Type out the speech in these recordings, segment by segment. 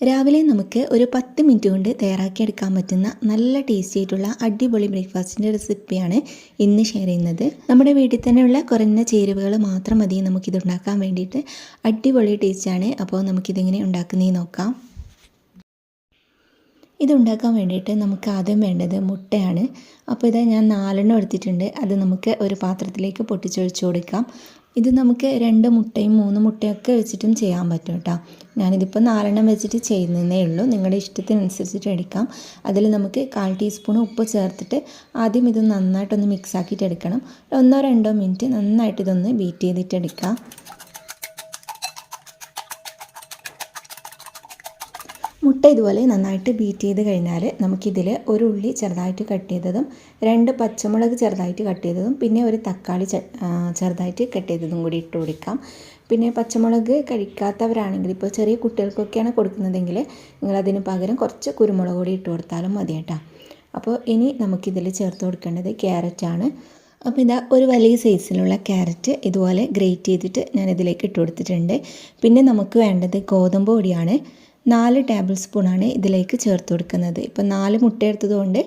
രാവിലെ നമുക്ക് ഒരു പത്ത് മിനിറ്റ് കൊണ്ട് തയ്യാറാക്കിയെടുക്കാൻ പറ്റുന്ന നല്ല ടേസ്റ്റി ആയിട്ടുള്ള അടിപൊളി ബ്രേക്ക്ഫാസ്റ്റിന്റെ റെസിപ്പിയാണ് ഇന്ന് ഷെയർ ചെയ്യുന്നത്. നമ്മുടെ വീട്ടിൽ തന്നെയുള്ള കുറഞ്ഞ ചേരുവകൾ മാത്രം മതി നമുക്കിത് ഉണ്ടാക്കാൻ വേണ്ടിയിട്ട്. അടിപൊളി ടേസ്റ്റാണ് അപ്പോൾ നമുക്കിതെങ്ങനെ ഉണ്ടാക്കുന്നേ നോക്കാം. ഇതുണ്ടാക്കാൻ വേണ്ടിയിട്ട് നമുക്ക് ആദ്യം വേണ്ടത് മുട്ടയാണ്. അപ്പോൾ ഇത് ഞാൻ നാലെണ്ണം എടുത്തിട്ടുണ്ട്. അത് നമുക്ക് ഒരു പാത്രത്തിലേക്ക് പൊട്ടിച്ചൊഴിച്ച് കൊടുക്കാം. ഇത് നമുക്ക് രണ്ട് മുട്ടയും മൂന്ന് മുട്ടയൊക്കെ വെച്ചിട്ടും ചെയ്യാൻ പറ്റും കേട്ടോ. ഞാനിതിപ്പോൾ നാലെണ്ണം വെച്ചിട്ട് ചെയ്യുന്നതേ ഉള്ളൂ. നിങ്ങളുടെ ഇഷ്ടത്തിനനുസരിച്ചിട്ട് എടുക്കാം. അതിൽ നമുക്ക് കാൽ ടീസ്പൂൺ ഉപ്പ് ചേർത്തിട്ട് ആദ്യം ഇത് നന്നായിട്ടൊന്ന് മിക്സ് ആക്കിയിട്ട് എടുക്കണം. ഒന്നോ രണ്ടോ മിനിറ്റ് നന്നായിട്ട് ഇതൊന്ന് ബീറ്റ് ചെയ്തിട്ട് എടുക്കാം. മുട്ട ഇതുപോലെ നന്നായിട്ട് ബീറ്റ് ചെയ്ത് കഴിഞ്ഞാൽ നമുക്കിതിൽ ഒരു ഉള്ളി ചെറുതായിട്ട് കട്ട് ചെയ്തതും രണ്ട് പച്ചമുളക് ചെറുതായിട്ട് കട്ട് ചെയ്തതും പിന്നെ ഒരു തക്കാളി ചെറുതായിട്ട് കട്ട് ചെയ്തതും കൂടി ഇട്ട് കൊടുക്കാം. പിന്നെ പച്ചമുളക് കഴിക്കാത്തവരാണെങ്കിൽ ഇപ്പോൾ ചെറിയ കുട്ടികൾക്കൊക്കെയാണ് കൊടുക്കുന്നതെങ്കിൽ നിങ്ങളതിന് പകരം കുറച്ച് കുരുമുളക് കൂടി ഇട്ട് കൊടുത്താലും മതി കേട്ടോ. അപ്പോൾ ഇനി നമുക്കിതിൽ ചേർത്ത് കൊടുക്കേണ്ടത് ക്യാരറ്റാണ് അപ്പോൾ ഇതാ ഒരു വലിയ സൈസിലുള്ള ക്യാരറ്റ് ഇതുപോലെ ഗ്രേറ്റ് ചെയ്തിട്ട് ഞാൻ ഇതിലേക്ക് ഇട്ട് കൊടുത്തിട്ടുണ്ട്. പിന്നെ നമുക്ക് വേണ്ടത് ഗോതമ്പ് പൊടിയാണ്. നാല് ടേബിൾ സ്പൂണാണ് ഇതിലേക്ക് ചേർത്ത് കൊടുക്കുന്നത്. ഇപ്പോൾ നാല് മുട്ട എടുത്തതുകൊണ്ട്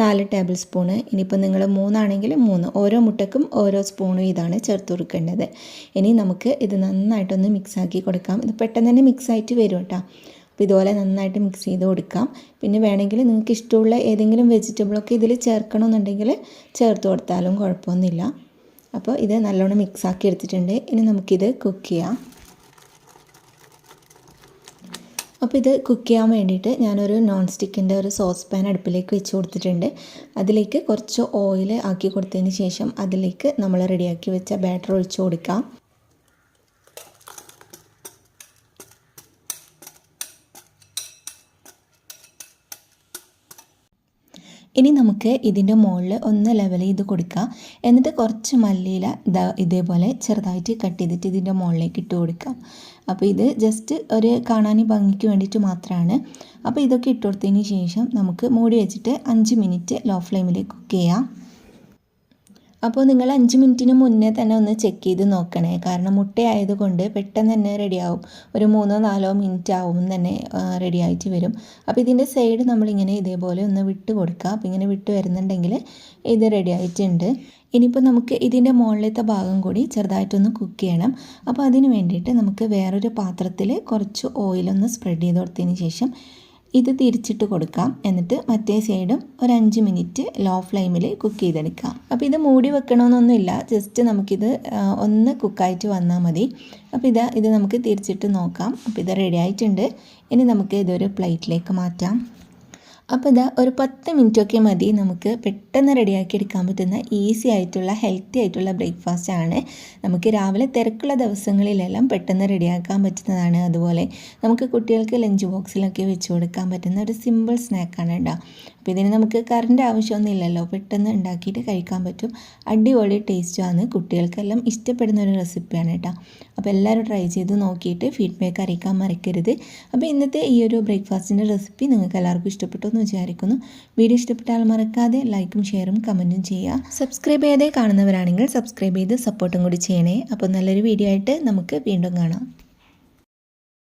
നാല് ടേബിൾ സ്പൂണ് ഇനിയിപ്പോൾ നിങ്ങൾ മൂന്നാണെങ്കിൽ മൂന്ന്. ഓരോ മുട്ടക്കും ഓരോ സ്പൂണും ഇതാണ് ചേർത്ത് കൊടുക്കേണ്ടത്. ഇനി നമുക്ക് ഇത് നന്നായിട്ടൊന്ന് മിക്സാക്കി കൊടുക്കാം. ഇത് പെട്ടെന്ന് തന്നെ മിക്സായിട്ട് വരും കേട്ടോ. അപ്പോൾ ഇതുപോലെ നന്നായിട്ട് മിക്സ് ചെയ്ത് കൊടുക്കാം. പിന്നെ വേണമെങ്കിൽ നിങ്ങൾക്ക് ഇഷ്ടമുള്ള ഏതെങ്കിലും വെജിറ്റബിളൊക്കെ ഇതിൽ ചേർക്കണമെന്നുണ്ടെങ്കിൽ ചേർത്ത് കൊടുത്താലും കുഴപ്പമൊന്നുമില്ല. അപ്പോൾ ഇത് നല്ലോണം മിക്സാക്കി എടുത്തിട്ടുണ്ട്. ഇനി നമുക്കിത് കുക്ക് ചെയ്യാം. അപ്പോൾ ഇത് കുക്ക് ചെയ്യാൻ വേണ്ടിയിട്ട് ഞാനൊരു നോൺ സ്റ്റിക്കിന്റെ ഒരു സോസ് പാൻ അടുപ്പിലേക്ക് വെച്ച് കൊടുത്തിട്ടുണ്ട്. അതിലേക്ക് കുറച്ച് ഓയിൽ ആക്കി കൊടുത്തതിന് ശേഷം അതിലേക്ക് നമ്മൾ റെഡിയാക്കി വെച്ച ബാറ്റർ ഒഴിച്ച് കൊടുക്കാം. ഇനി നമുക്ക് ഇതിന്റെ മുകളിൽ ഒന്ന് ലെവൽ ചെയ്ത് കൊടുക്കുക എന്നിട്ട് കുറച്ച് മല്ലിയില ഇതേപോലെ ചെറുതായിട്ട് കട്ട് ചെയ്തിട്ട് ഇതിന്റെ മുകളിലേക്ക് ഇട്ട് കൊടുക്കാം. അപ്പോൾ ഇത് ജസ്റ്റ് ഒരു കാണാൻ ഭംഗിക്ക് വേണ്ടിയിട്ട് മാത്രമാണ് അപ്പോൾ ഇതൊക്കെ ഇട്ട് കൊടുത്തതിന് ശേഷം നമുക്ക് മൂടി വെച്ചിട്ട് അഞ്ച് മിനിറ്റ് ലോ ഫ്ലെയിമിൽ കുക്ക് ചെയ്യാം. അപ്പോൾ നിങ്ങൾ അഞ്ച് മിനിറ്റിന് മുന്നേ തന്നെ ഒന്ന് ചെക്ക് ചെയ്ത് നോക്കണേ. കാരണം മുട്ടയായതുകൊണ്ട് പെട്ടെന്ന് തന്നെ റെഡിയാവും ഒരു മൂന്നോ നാലോ മിനിറ്റ് ആവും തന്നെ റെഡിയായിട്ട് വരും. അപ്പോൾ ഇതിന്റെ സൈഡ് നമ്മളിങ്ങനെ ഇതേപോലെ ഒന്ന് വിട്ട് കൊടുക്കുക അപ്പോൾ ഇങ്ങനെ വിട്ട് വരുന്നുണ്ടെങ്കിൽ ഇത് റെഡിയായിട്ടുണ്ട് ഇനിയിപ്പോൾ നമുക്ക് ഇതിന്റെ മുകളിലത്തെ ഭാഗം കൂടി ചെറുതായിട്ടൊന്ന് കുക്ക് ചെയ്യണം. അപ്പോൾ അതിന് വേണ്ടിയിട്ട് നമുക്ക് വേറൊരു പാത്രത്തിൽ കുറച്ച് ഓയിലൊന്ന് സ്പ്രെഡ് ചെയ്ത് കൊടുത്തതിന് ശേഷം ഇത് തിരിച്ചിട്ട് കൊടുക്കാം. എന്നിട്ട് മറ്റേ സൈഡും ഒരു അഞ്ച് മിനിറ്റ് ലോ ഫ്ലെയിമിൽ കുക്ക് ചെയ്തെടുക്കാം. അപ്പോൾ ഇത് മൂടി വെക്കണമെന്നൊന്നുമില്ല ജസ്റ്റ് നമുക്കിത് ഒന്ന് കുക്കായിട്ട് വന്നാൽ മതി. അപ്പോൾ ഇതാ ഇത് നമുക്ക് തിരിച്ചിട്ട് നോക്കാം. അപ്പോൾ ഇത് റെഡി ആയിട്ടുണ്ട്. ഇനി നമുക്ക് ഇതൊരു പ്ലേറ്റിലേക്ക് മാറ്റാം. അപ്പോൾ ഇതാ ഒരു പത്ത് മിനിറ്റൊക്കെ മതി നമുക്ക് പെട്ടെന്ന് റെഡിയാക്കി എടുക്കാൻ പറ്റുന്ന ഈസി ആയിട്ടുള്ള ഹെൽത്തി ആയിട്ടുള്ള ബ്രേക്ക്ഫാസ്റ്റ് ആണ്. നമുക്ക് രാവിലെ തിരക്കുള്ള ദിവസങ്ങളിലെല്ലാം പെട്ടെന്ന് റെഡിയാക്കാൻ പറ്റുന്നതാണ്. അതുപോലെ നമുക്ക് കുട്ടികൾക്ക് ലഞ്ച് ബോക്സിലൊക്കെ വെച്ച് കൊടുക്കാൻ പറ്റുന്ന ഒരു സിമ്പിൾ സ്നാക്കാണ് കേട്ടോ അപ്പോൾ ഇതിന് നമുക്ക് കറണ്ട് ആവശ്യമൊന്നുമില്ലല്ലോ. പെട്ടെന്ന് ഉണ്ടാക്കിയിട്ട് കഴിക്കാൻ പറ്റും. അടിപൊളി ടേസ്റ്റുമാണ് കുട്ടികൾക്കെല്ലാം ഇഷ്ടപ്പെടുന്ന ഒരു റെസിപ്പിയാണ് കേട്ടോ അപ്പോൾ എല്ലാവരും ട്രൈ ചെയ്ത് നോക്കിയിട്ട് ഫീഡ്ബാക്ക് അറിയിക്കാൻ മറക്കരുത്. അപ്പോൾ ഇന്നത്തെ ഈ ഒരു ബ്രേക്ക്ഫാസ്റ്റിന്റെ റെസിപ്പി നിങ്ങൾക്ക് എല്ലാവർക്കും ഇഷ്ടപ്പെട്ടു എന്ന് വിചാരിക്കുന്നു. വീഡിയോ ഇഷ്ടപ്പെട്ടാൽ മറക്കാതെ ലൈക്കും ഷെയറും കമന്റും ചെയ്യുക. സബ്സ്ക്രൈബ് ചെയ്തേ കാണുന്നവരാണെങ്കിൽ സബ്സ്ക്രൈബ് ചെയ്ത് സപ്പോർട്ടും കൂടി ചെയ്യണേ. അപ്പോൾ നല്ലൊരു വീഡിയോ ആയിട്ട് നമുക്ക് വീണ്ടും കാണാം.